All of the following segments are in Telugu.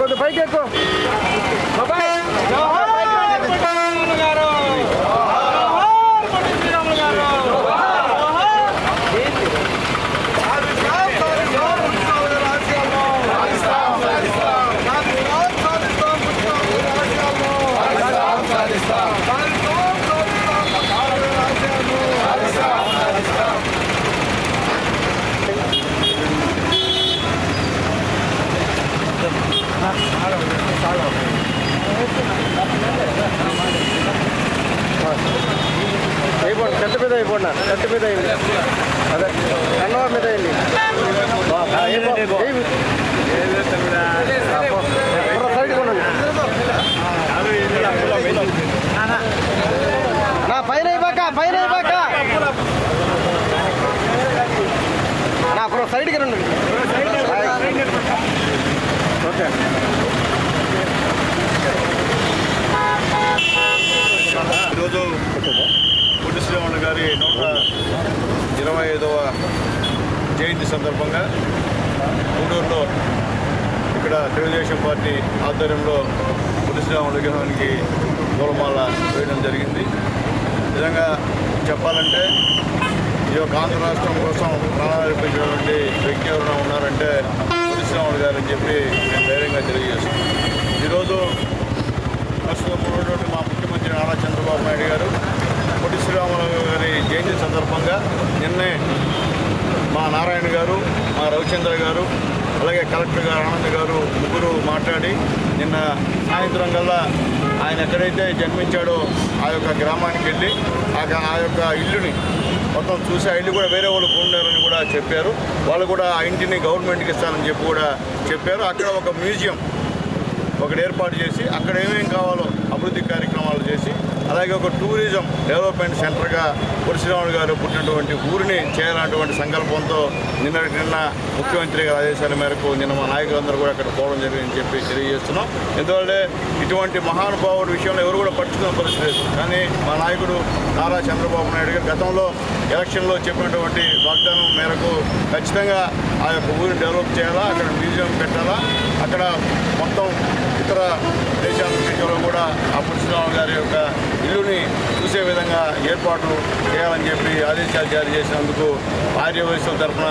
కొద్దిగా పైకి ఎక్కువ బాబాయ్ చెట్టు మీద అయిపోండి చెట్టు మీద అయింది అదే కన్నవ మీద అయింది సైడ్ కొనండి అన్నా పైన ఇవ్వక పైన ఇవ్వక అన్నా అప్పుడు సైడ్కి రండి ఓకే ఈరోజు పొట్టి శ్రీరాములు గారి నూట ఇరవై ఐదవ జయంతి సందర్భంగా గూడూరులో ఇక్కడ తెలుగుదేశం పార్టీ ఆధ్వర్యంలో పులిశ్రామ విగ్రహానికి పూలమాల వేయడం జరిగింది. నిజంగా చెప్పాలంటే ఈ యొక్క ఆంధ్ర రాష్ట్రం కోసం ప్రాణాలర్పించినటువంటి వ్యక్తి ఎవరైనా ఉన్నారంటే పొట్టి గారు అని చెప్పి నేను ధైర్యంగా తెలియజేస్తున్నాను. ఈరోజు ప్రస్తుతం ఉన్నటువంటి మా ముఖ్యమంత్రి నారా చంద్రబాబు నాయుడు గారు పొట్టి శ్రీరాములు గారి జయంతి సందర్భంగా నిన్నే మా నారాయణ గారు మా రవిచంద్ర గారు అలాగే కలెక్టర్ గారు ఆనంద్ గారు ముగ్గురు మాట్లాడి నిన్న సాయంత్రం కల్లా ఆయన ఎక్కడైతే జన్మించాడో ఆ యొక్క గ్రామానికి వెళ్ళి ఆ ఆ యొక్క ఇల్లుని మొత్తం చూసి ఆ ఇల్లు కూడా వేరే వాళ్ళు కొన్నారని కూడా చెప్పారు. వాళ్ళు కూడా ఆ ఇంటిని గవర్నమెంట్కి ఇస్తానని చెప్పి కూడా చెప్పారు. అక్కడ ఒక మ్యూజియం ఒకటి ఏర్పాటు చేసి అక్కడ ఏమేమి కావాలో అలాగే ఒక టూరిజం డెవలప్మెంట్ సెంటర్గా పురుషరాముడు గారు పుట్టినటువంటి ఊరిని చేయాలన్నటువంటి సంకల్పంతో నిన్నటి నిన్న ముఖ్యమంత్రి గారి ఆదేశాల మేరకు నిన్న మా నాయకులందరూ కూడా అక్కడ పోవడం జరిగిందని చెప్పి తెలియజేస్తున్నాం. ఎందుకంటే ఇటువంటి మహానుభావుడు విషయంలో ఎవరు కూడా పట్టుకున్న పరిస్థితి లేదు. కానీ మా నాయకుడు నారా చంద్రబాబు నాయుడు గారు గతంలో ఎలక్షన్లో చెప్పినటువంటి వాగ్దానం మేరకు ఖచ్చితంగా ఆ యొక్క ఊరిని డెవలప్ చేయాలా? అక్కడ మ్యూజియం పెట్టాలా? అక్కడ మొత్తం ఇతర దేశాల దేశంలో కూడా ఆ పురుషరావు గారి యొక్క ఇల్లుని చూసే విధంగా ఏర్పాట్లు చేయాలని చెప్పి ఆదేశాలు జారీ చేసినందుకు ఆర్య వయసుల తరఫున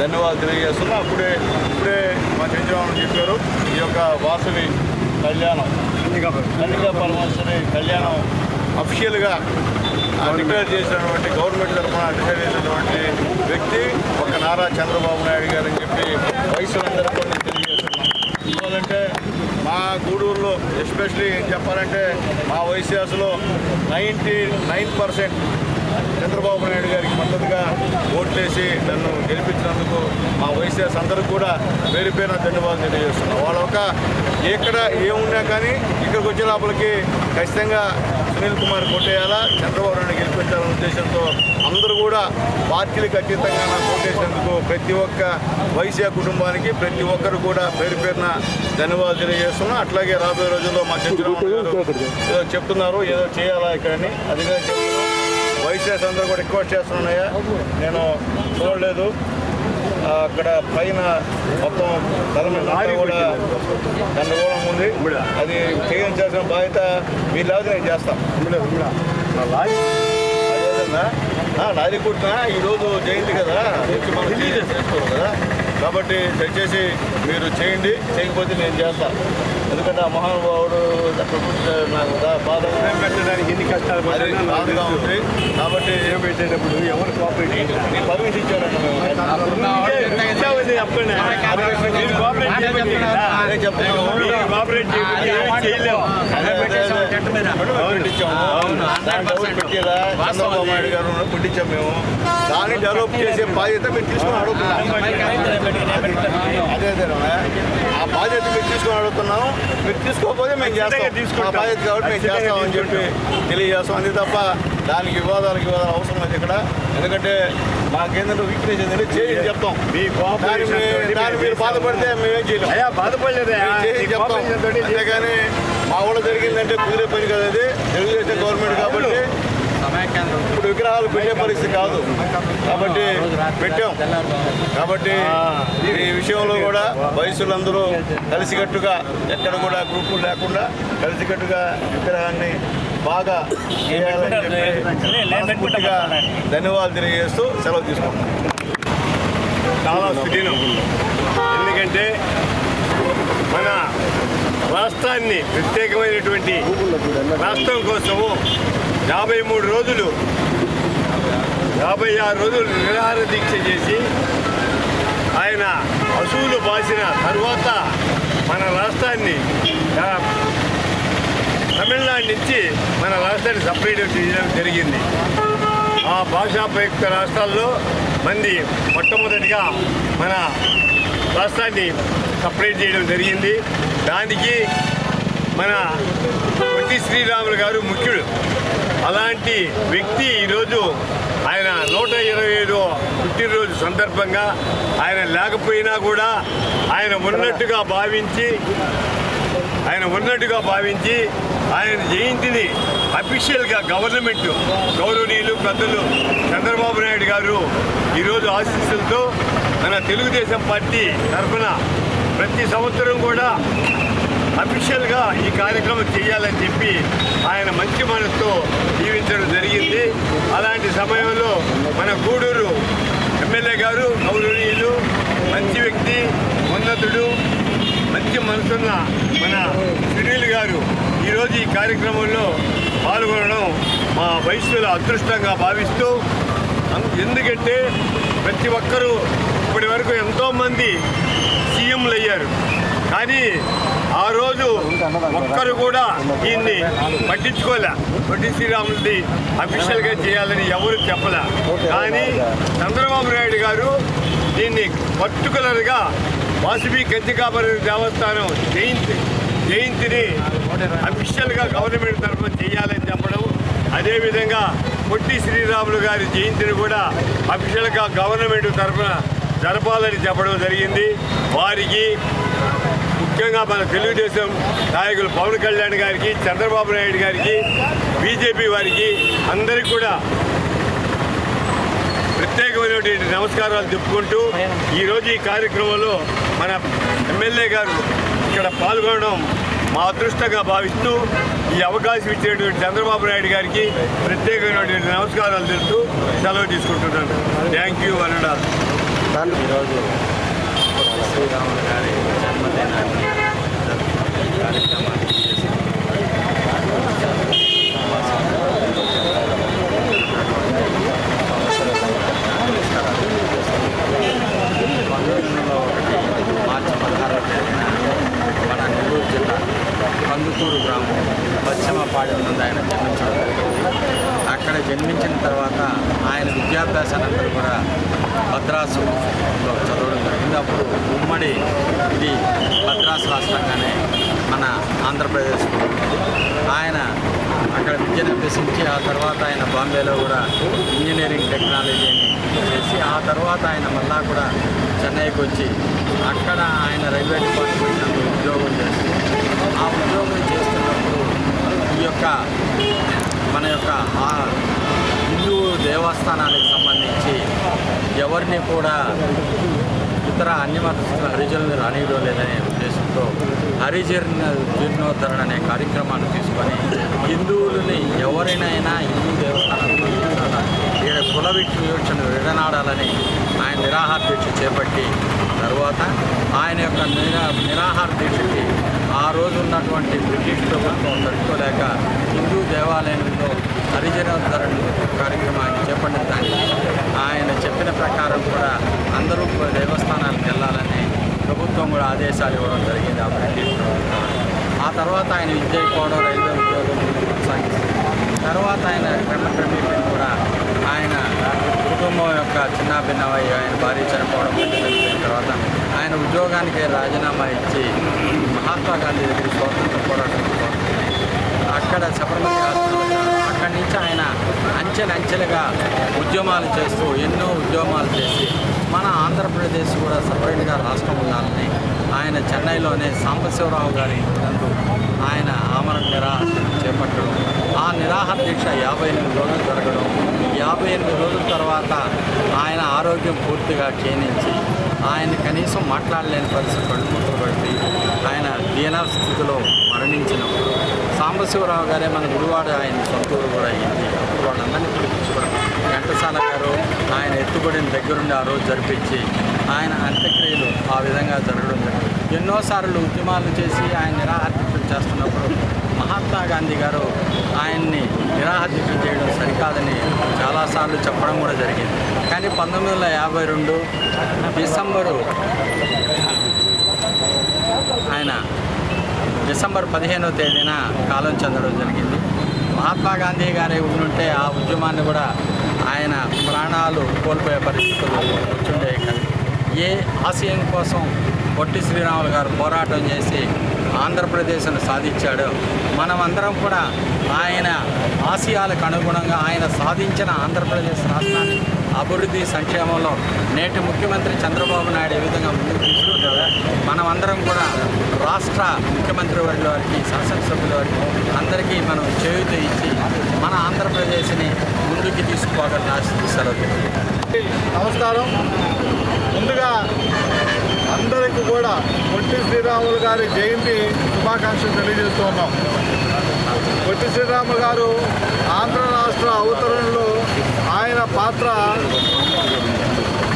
ధన్యవాదాలు తెలియజేస్తున్నా. అప్పుడే ఇప్పుడే మా చంద్రబాబు చెప్పారు ఈ యొక్క వాసవి కళ్యాణం కన్నికా పరమేశ్వరి కళ్యాణం అఫిషియల్గా డిక్లేర్ చేసినటువంటి గవర్నమెంట్ తరఫున డిక్లేర్ చేసినటువంటి వ్యక్తి ఒక నారా చంద్రబాబు నాయుడు గారు అని చెప్పి వయసులందరూ కూడా నేను తెలియజేస్తున్నాం. ఎందుకంటే మా గూడూరులో ఎస్పెషలీ ఏం చెప్పాలంటే మా వైశాసులో ninety nine percent Chandrababu Naidu గారికి మద్దతుగా ఓట్లేసి నన్ను గెలిపించినందుకు మా వైసీఎస్ అందరూ కూడా పేరు పేరున ధన్యవాదాలు తెలియజేస్తున్నాం. వాళ్ళ ఒక ఎక్కడ ఏమున్నా కానీ ఇక్కడికి వచ్చే లోపలికి ఖచ్చితంగా సునీల్ కుమార్ కొట్టేయాలా చంద్రబాబు నాయుడు గెలిపించాలనే ఉద్దేశంతో అందరూ కూడా పార్టీలకు అతీతంగా నాకు ఓటేసినందుకు ప్రతి ఒక్క వైసీఆ కుటుంబానికి ప్రతి ఒక్కరు కూడా పేరు పేరున ధన్యవాదాలు తెలియజేస్తున్నాం. అట్లాగే రాబోయే రోజుల్లో మా చంద్రబాబు గారు ఏదో చెప్తున్నారు ఏదో చేయాలా ఇక్కడని. అది కూడా వైసీఎస్ అందరూ కూడా రిక్వెస్ట్ చేస్తున్నాయా నేను చూడలేదు. అక్కడ పైన మొత్తం తల మీద కూడా గందరగోళం ఉంది. అది చేయించాల్సిన బాధ్యత మీరు లేకపోతే నేను ఆ, లారీ? కుట్టిన ఈరోజు జయంతి కదా. మనం చేసుకోవాలి కదా. కాబట్టి దయచేసి మీరు చేయండి. చేయకపోతే నేను చేస్తాను ఎందుకంటే ఆ మహానుభావుడు నాకు దా- బాధ పెట్టడానికి ఎన్ని కష్టాలు బాధగా ఉంది. కాబట్టి ఏం పెట్టేటప్పుడు ఎవరు కోఆపరేట్ నీ పర్మిషన్ మీరు కోఆపరేట్ చేయకపోతే అదే. అదే, అదే, అదే. చంద్రబాబు నాయుడు గారు పెట్టించాం మేము. దాన్ని డెవలప్ చేసే బాధ్యత మీరు తీసుకొని అడుగుతున్నాం. అదే అదే. ఆ బాధ్యత మీరు తీసుకొని అడుగుతున్నాం. మీరు తీసుకోకపోతే మేము చేస్తాం. తీసుకుంటాం. ఆ బాధ్యత కాబట్టి మేము చేస్తామని చెప్పి తెలియజేస్తాం. అంతే తప్ప దానికి వివాదాలకు వివాదాలు అవసరం లేదు ఇక్కడ. ఎందుకంటే మాకేంటంటే వీక్నెస్ ఏంటంటే చేసి చెప్తాం. మీ దాన్ని మీరు బాధపడితే మేమేం చేయలేం. అయ్యా బాధపడలేదా చెప్తాం. అంతేగాని మా జరిగిందంటే కుదిరే పని కదా అది తెలుగుదేశం గవర్నమెంట్ కాబట్టి ఇప్పుడు విగ్రహాలు పెట్టే పరిస్థితి కాదు. కాబట్టి పెట్టాం. కాబట్టి ఈ విషయంలో కూడా వయసులందరూ కలిసికట్టుగా ఎక్కడ కూడా గ్రూపులు లేకుండా కలిసికట్టుగా విగ్రహాన్ని బాగా చేయాలని ధన్యవాదాలు తెలియజేస్తూ సెలవు తీసుకుంటాం చాలా సుదీనం ఎందుకంటే మన రాష్ట్రాన్ని ప్రత్యేకమైనటువంటి రాష్ట్రం కోసము యాభై మూడు రోజులు యాభై ఆరు రోజులు నిరాహార దీక్ష చేసి ఆయన అసూలు బాసిన తర్వాత మన రాష్ట్రాన్ని తమిళనాడు నుంచి మన రాష్ట్రాన్ని సపరేట్ చేయడం జరిగింది. ఆ భాషాపయుక్త రాష్ట్రాల్లో మంది మొట్టమొదటిగా మన రాష్ట్రాన్ని సపరేట్ చేయడం జరిగింది. దానికి మన పొట్టి శ్రీరాములు గారు ముఖ్యుడు. అలాంటి వ్యక్తి ఈరోజు ఆయన నూట ఇరవై ఐదో పుట్టినరోజు సందర్భంగా ఆయన లేకపోయినా కూడా ఆయన ఉన్నట్టుగా భావించి ఆయన ఉన్నట్టుగా భావించి ఆయన జయంతిని అఫీషియల్గా గవర్నమెంట్ గౌరవనీయులు పెద్దలు చంద్రబాబు నాయుడు గారు ఈరోజు ఆశీస్సులతో మన తెలుగుదేశం పార్టీ తరఫున ప్రతి సంవత్సరం కూడా అఫీషియల్గా ఈ కార్యక్రమం చేయాలని చెప్పి ఆయన మంచి మనసుతో జీవించడం జరిగింది. అలాంటి సమయంలో మన గూడూరు ఎమ్మెల్యే గారు గౌరవనీయులు మంచి వ్యక్తి ఉన్నతుడు మంచి మనసున్న మన సునీల్ గారు ఈరోజు ఈ కార్యక్రమంలో పాల్గొనడం మా వయసులో అదృష్టంగా భావిస్తూ ఎందుకంటే ప్రతి ఒక్కరూ ఇప్పటి వరకు ఎంతోమంది సీఎంలు అయ్యారు. కానీ ఆ రోజు ఒక్కరు కూడా దీన్ని పట్టించుకోలే. పొట్టి శ్రీరాములది అఫీషియల్గా చేయాలని ఎవరు చెప్పలే. కానీ చంద్రబాబు నాయుడు గారు దీన్ని పర్టికులర్గా వాసవి కంచికాపరి దేవస్థానం జయంతి జయంతిని అఫీషియల్గా గవర్నమెంట్ తరఫున చేయాలని చెప్పడం అదేవిధంగా పొట్టి శ్రీరాములు గారి జయంతిని కూడా అఫీషియల్గా గవర్నమెంట్ తరఫున జరపాలని చెప్పడం జరిగింది. వారికి ముఖ్యంగా మన తెలుగుదేశం నాయకులు పవన్ కళ్యాణ్ గారికి చంద్రబాబు నాయుడు గారికి బీజేపీ వారికి అందరికీ కూడా ప్రత్యేకమైనటువంటి నమస్కారాలు చెప్పుకుంటూ ఈరోజు ఈ కార్యక్రమంలో మన ఎమ్మెల్యే గారు ఇక్కడ పాల్గొనడం మా అదృష్టంగా భావిస్తూ ఈ అవకాశం ఇచ్చినటువంటి చంద్రబాబు నాయుడు గారికి ప్రత్యేకమైనటువంటి నమస్కారాలు తెలుపుతూ సెలవు తీసుకుంటున్నాను. థ్యాంక్ యూ వనడాలు దాంట్లో ఈరోజు శ్రీరాములు గారి జన్మదినాన్ని జరుపుకునే కార్యక్రమాన్ని చేసి పంతొమ్మిదిలో ఒకటి మార్చి పదహారవ తేదీన మన నెల్లూరు జిల్లా కందుకూరు గ్రామం పశ్చిమపాడి నుండి ఆయన జన్మించడం జరిగింది. అక్కడ జన్మించిన తర్వాత ఆయన విద్యాభ్యాసానంతా కూడా మద్రాసులో చదవడం జరిగింది అప్పుడు ఉమ్మడి ఇది మద్రాసు రాష్ట్రంగానే ఆంధ్రప్రదేశ్లో ఆంధ్రప్రదేశ్ ఆయన అక్కడ విద్యను అభ్యసించి ఆ తర్వాత ఆయన బాంబేలో కూడా ఇంజనీరింగ్ టెక్నాలజీని చేసి ఆ తర్వాత ఆయన మళ్ళా కూడా చెన్నైకి వచ్చి అక్కడ ఆయన రైల్వే డిపార్ట్మెంట్ ఉద్యోగం చేసి ఆ ఉద్యోగం చేస్తున్నప్పుడు ఈ యొక్క మన యొక్క ఆ హిందూ దేవస్థానానికి సంబంధించి ఎవరిని కూడా ఇతర అన్ని మతస్థుల హరిజనులు రానియడం లేదనే ఉద్దేశంతో హరిజన్ జీర్ణోద్ధరణ అనే కార్యక్రమాన్ని తీసుకొని హిందువులని ఎవరినైనా హిందూ దేవస్థానంలో ఈయన కుల విక్షను విడనాడాలని ఆయన నిరాహార దీక్ష చేపట్టి తర్వాత ఆయన యొక్క నిరా నిరాహార దీక్షకి ఆ రోజు ఉన్నటువంటి బ్రిటిష్ ప్రభుత్వం తట్టుకోలేక హిందూ దేవాలయంలో హరిజనోద్ధరణ కార్యక్రమాన్ని చేపట్టిన దానికి ఆయన చెప్పిన ప్రకారం కూడా అందరూ దేవస్థానాలకు వెళ్ళాలని ప్రభుత్వం కూడా ఆదేశాలు ఇవ్వడం జరిగింది ఆ బ్రిటిష్ ప్రభుత్వం ఆ తర్వాత ఆయన విద్య అయిపోవడం రైల్వే ఉద్యోగం కొనసాగిస్తుంది. తర్వాత ఆయన క్రమక్రమేపీ కూడా ఆయన కుటుంబం యొక్క చిన్నాభిన్నమై ఆయన భార్య చనిపోవడం జరిగిన తర్వాత ఆయన ఉద్యోగానికి రాజీనామా ఇచ్చి మహాత్మా గాంధీ దగ్గర స్వాతంత్ర పోరాటం అక్కడ శబరిమల హాస్పిటల్ అక్కడి నుంచి ఆయన అంచెలంచెలుగా ఉద్యమాలు చేస్తూ ఎన్నో ఉద్యమాలు చేసి మన ఆంధ్రప్రదేశ్ కూడా సపరేట్గా రాష్ట్రం ఉండాలని ఆయన చెన్నైలోనే సాంబశివరావు గారి నందు ఆయన ఆమరణ నిరాహార చేపట్టడం. ఆ నిరాహార దీక్ష యాభై ఎనిమిది రోజులు జరగడం. యాభై ఎనిమిది రోజుల తర్వాత ఆయన ఆరోగ్యం పూర్తిగా క్షీణించి ఆయన కనీసం మాట్లాడలేని పరిస్థితి కడుపుతో పడి ఆయన దీనా స్థితిలో మరణించినప్పుడు సాంబశివరావు గారే మన గుడివాడ ఆయన సొంతూరు కూడా అయింది. అప్పుడు వాళ్ళందరినీ పిలిపించుకోవడం ఘంటసాల గారు ఆయన ఎత్తుబడిని దగ్గరుండి ఆ రోజు జరిపించి ఆయన అంత్యక్రియలు ఆ విధంగా జరగడం జరిగింది. ఎన్నోసార్లు ఉద్యమాలు చేసి ఆయన నిరాహార్దికం చేస్తున్నప్పుడు మహాత్మా గాంధీ గారు ఆయన్ని నిరాహార్దికం చేయడం సరికాదని చాలాసార్లు చెప్పడం కూడా జరిగింది. కానీ పంతొమ్మిది వందల యాభై రెండు డిసెంబరు డిసెంబర్ పదిహేనో తేదీన కాలం చెందడం జరిగింది. మహాత్మా గాంధీ గారి ఉండుంటే ఆ ఉద్యమాన్ని కూడా ఆయన ప్రాణాలు కోల్పోయే పరిస్థితులు వచ్చిండే ఏ ఆశయం కోసం పొట్టి శ్రీరాములు గారు పోరాటం చేసి ఆంధ్రప్రదేశ్ను సాధించాడో మనమందరం కూడా ఆయన ఆశయాలకు అనుగుణంగా ఆయన సాధించిన ఆంధ్రప్రదేశ్ రాష్ట్రాన్ని అభివృద్ధి సంక్షేమంలో నేటి ముఖ్యమంత్రి చంద్రబాబు నాయుడు ఏ విధంగా ముందుకు తీసుకుంటారో మనమందరం కూడా రాష్ట్ర ముఖ్యమంత్రి వారి వారికి శాసనసభ్యుల వారికి అందరికీ మనం చేయూత ఇచ్చి మన ఆంధ్రప్రదేశ్ని ముందుకు తీసుకోవాలని ఆశిస్తూ సెలవు నమస్కారం. ముందుగా అందరికీ కూడా పొట్టి శ్రీరాములు గారి జయంతి శుభాకాంక్షలు తెలియజేస్తూ ఉన్నాం. పొట్టి శ్రీరాములు గారు ఆంధ్ర రాష్ట్ర అవతరణలో ఆయన పాత్ర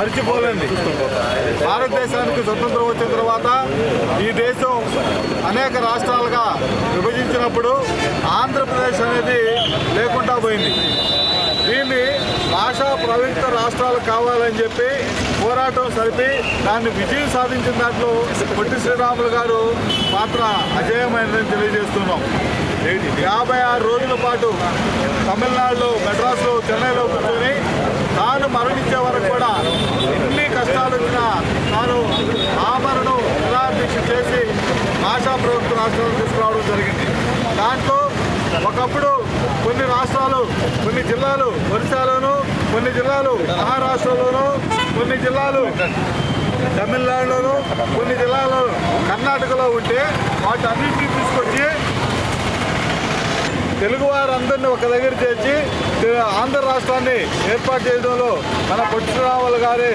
మరిచిపోలేండి. భారతదేశానికి స్వతంత్రం వచ్చిన తర్వాత ఈ దేశం అనేక రాష్ట్రాలుగా విభజించినప్పుడు ఆంధ్రప్రదేశ్ అనేది లేకుండా పోయింది. దీన్ని భాషా ప్రవీణత రాష్ట్రాలు కావాలని చెప్పి పోరాటం సరిపి దాన్ని విజయం సాధించిన దాంట్లో పొట్టి శ్రీరాములు గారు పాత్ర అజేయమైనదని తెలియజేస్తున్నాం. యాభై ఆరు రోజుల పాటు తమిళనాడులో మెడ్రాస్లో చెన్నైలో కూర్చొని తాను మరణించే వరకు కూడా ఎన్ని కష్టాలు వచ్చినా తాను ఆభరణం నిరాదీక్ష చేసి భాషా ప్రభుత్వ రాష్ట్రాలు తీసుకురావడం జరిగింది. దాంట్లో ఒకప్పుడు కొన్ని రాష్ట్రాలు కొన్ని జిల్లాలు ఒరిస్సాలోను కొన్ని జిల్లాలు మహారాష్ట్రలోను కొన్ని జిల్లాలు తమిళనాడులోను కొన్ని జిల్లాలు కర్ణాటకలో ఉంటే వాటన్నింటినీ తీసుకొచ్చి తెలుగు వారందరినీ ఒక దగ్గర చేర్చి ఆంధ్ర రాష్ట్రాన్ని ఏర్పాటు చేయడంలో మన పొట్టిరాములు గారి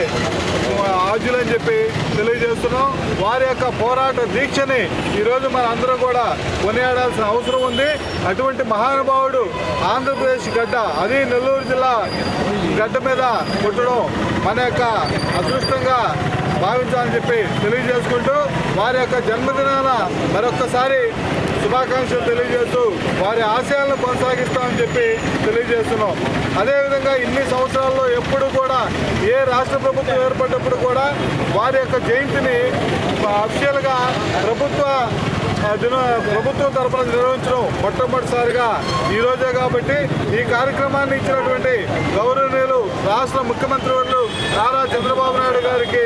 ఆద్యులని చెప్పి తెలియజేస్తున్నాం. వారి యొక్క పోరాట దీక్షని ఈరోజు మన అందరం కూడా కొనియాడాల్సిన అవసరం ఉంది. అటువంటి మహానుభావుడు ఆంధ్రప్రదేశ్ గడ్డ అది నెల్లూరు జిల్లా గడ్డ మీద పుట్టడం మన యొక్క అదృష్టంగా భావించాలని చెప్పి తెలియజేసుకుంటూ వారి యొక్క జన్మదినాన మరొక్కసారి శుభాకాంక్షలు తెలియజేస్తూ వారి ఆశయాలను కొనసాగిస్తామని చెప్పి తెలియజేస్తున్నాం. అదేవిధంగా ఇన్ని సంవత్సరాల్లో ఎప్పుడు కూడా ఏ రాష్ట్ర ప్రభుత్వం ఏర్పడినప్పుడు కూడా వారి యొక్క జయంతిని అఫిషియల్గా ప్రభుత్వ దిన ప్రభుత్వం తరఫున నిర్వహించడం మొట్టమొదటిసారిగా ఈరోజే కాబట్టి ఈ కార్యక్రమాన్ని ఇచ్చినటువంటి గౌరవనీయులు రాష్ట్ర ముఖ్యమంత్రి వాళ్ళు నారా చంద్రబాబు నాయుడు గారికి